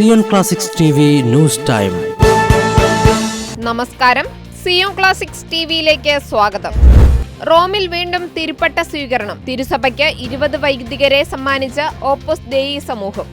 Zion classics T news time. നമസ്കാരം. Zion classics ടിവിയിലേക്ക് സ്വാഗതം. റോമിൽ വീണ്ടും തിരുപ്പട്ട സ്വീകരണം. തിരുസഭയ്ക്ക് ഇരുപത് വൈദികരെ സമ്മാനിച്ച ഓപ്പോസ് ദേയി സമൂഹം.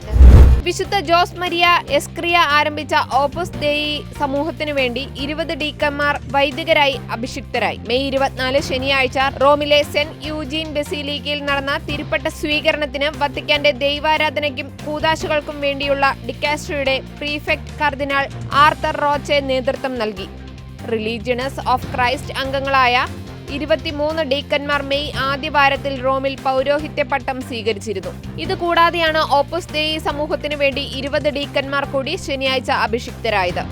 വിശുദ്ധ ജോസ് മരിയ എസ്ക്രിയ ആരംഭിച്ച ഓപ്പസ് ദേയി സമൂഹത്തിനു വേണ്ടി ഇരുപത് ഡീക്കന്മാർ വൈദികരായി അഭിഷിക്തരായി. മെയ് ഇരുപത്തിനാല് ശനിയാഴ്ച റോമിലെ സെന്റ് യൂജീൻ ബെസിലിക്കയിൽ നടന്ന തിരുപ്പട്ട സ്വീകരണത്തിന് വത്തിക്കാന്റെ ദൈവാരാധനയ്ക്കും കൂതാശകൾക്കും വേണ്ടിയുള്ള ഡിക്കാസ്ട്രിയുടെ പ്രീഫെക്ട് കർദിനാൾ ആർത്തർ റോച്ചെ നേതൃത്വം നൽകി. റിലീജിയണസ് ഓഫ് ക്രൈസ്റ്റ് അംഗങ്ങളായ ഇരുപത്തിമൂന്ന് ഡീക്കന്മാർ മെയ് ആദ്യവാരത്തിൽ റോമിൽ പൗരോഹിത്യ പട്ടം സ്വീകരിച്ചിരുന്നു. ഇതുകൂടാതെയാണ് ഓപ്പസ് ദേയി സമൂഹത്തിനു വേണ്ടി ഇരുപത് ഡീക്കന്മാർ കൂടി ശനിയാഴ്ച അഭിഷിക്തരായത്.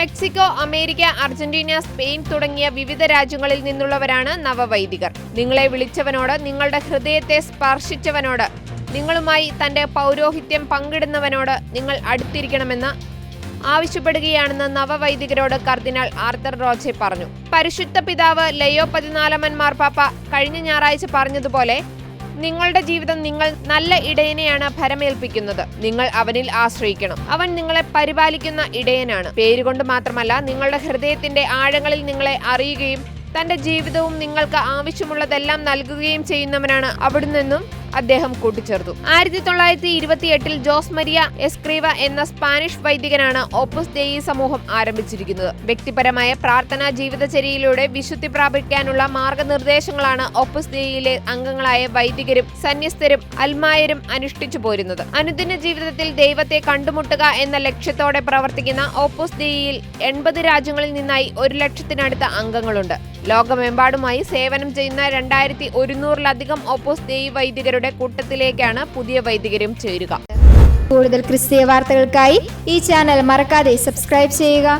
മെക്സിക്കോ അമേരിക്ക അർജന്റീന സ്പെയിൻ തുടങ്ങിയ വിവിധ രാജ്യങ്ങളിൽ നിന്നുള്ളവരാണ് നവവൈദികർ. നിങ്ങളെ വിളിച്ചവനോട് നിങ്ങളുടെ ഹൃദയത്തെ സ്പർശിച്ചവനോട് നിങ്ങളുമായി തന്റെ പൗരോഹിത്യം പങ്കിടുന്നവനോട് നിങ്ങൾ അടുത്തിരിക്കണമെന്ന് ആവശ്യപ്പെടുകയാണെന്ന് നവവൈദികരോട് കർദിനാൾ ആർത്തർ റോജെ പറഞ്ഞു. പരിശുദ്ധ പിതാവ് ലയോ പതിനാലമൻ മാർപ്പാപ്പ കഴിഞ്ഞ ഞായറാഴ്ച പറഞ്ഞതുപോലെ നിങ്ങളുടെ ജീവിതം നിങ്ങൾ നല്ല ഇടയനെയാണ് ഭരമേൽപ്പിക്കുന്നത്. നിങ്ങൾ അവനിൽ ആശ്രയിക്കണം. അവൻ നിങ്ങളെ പരിപാലിക്കുന്ന ഇടയനാണ്. പേരുകൊണ്ട് മാത്രമല്ല നിങ്ങളുടെ ഹൃദയത്തിന്റെ ആഴങ്ങളിൽ നിങ്ങളെ അറിയുകയും തന്റെ ജീവിതവും നിങ്ങൾക്ക് ആവശ്യമുള്ളതെല്ലാം നൽകുകയും ചെയ്യുന്നവനാണ് അവിടുന്നെന്നും നിന്നും അദ്ദേഹം കൂട്ടിച്ചേർത്തു. ആയിരത്തി തൊള്ളായിരത്തി ഇരുപത്തി എട്ടിൽ ജോസ് മരിയ എസ്ക്രീവ എന്ന സ്പാനിഷ് വൈദികനാണ് ഓപ്പസ് ദേയി സമൂഹം ആരംഭിച്ചിരിക്കുന്നത്. വ്യക്തിപരമായ പ്രാർത്ഥനാ ജീവിതചര്യയിലൂടെ വിശുദ്ധി പ്രാപിക്കാനുള്ള മാർഗനിർദ്ദേശങ്ങളാണ് ഓപ്പസ് ദേയിലെ അംഗങ്ങളായ വൈദികരും സന്യസ്തരും അൽമായരും അനുഷ്ഠിച്ചു പോരുന്നത്. അനുദിന ജീവിതത്തിൽ ദൈവത്തെ കണ്ടുമുട്ടുക എന്ന ലക്ഷ്യത്തോടെ പ്രവർത്തിക്കുന്ന ഓപ്പസ് ദേയിൽ എൺപത് രാജ്യങ്ങളിൽ നിന്നായി ഒരു ലക്ഷത്തിനടുത്ത അംഗങ്ങളുണ്ട്. ലോകമെമ്പാടുമായി സേവനം ചെയ്യുന്ന രണ്ടായിരത്തി ഒരുന്നൂറിലധികം ഓപ്പോസ് ദേയി വൈദികരുടെ കൂട്ടത്തിലേക്കാണ് പുതിയ വൈദികരും ചേരുക. കൂടുതൽ ക്രിസ്തീയ വാർത്തകൾക്കായി ഈ ചാനൽ മറക്കാതെ സബ്സ്ക്രൈബ് ചെയ്യുക.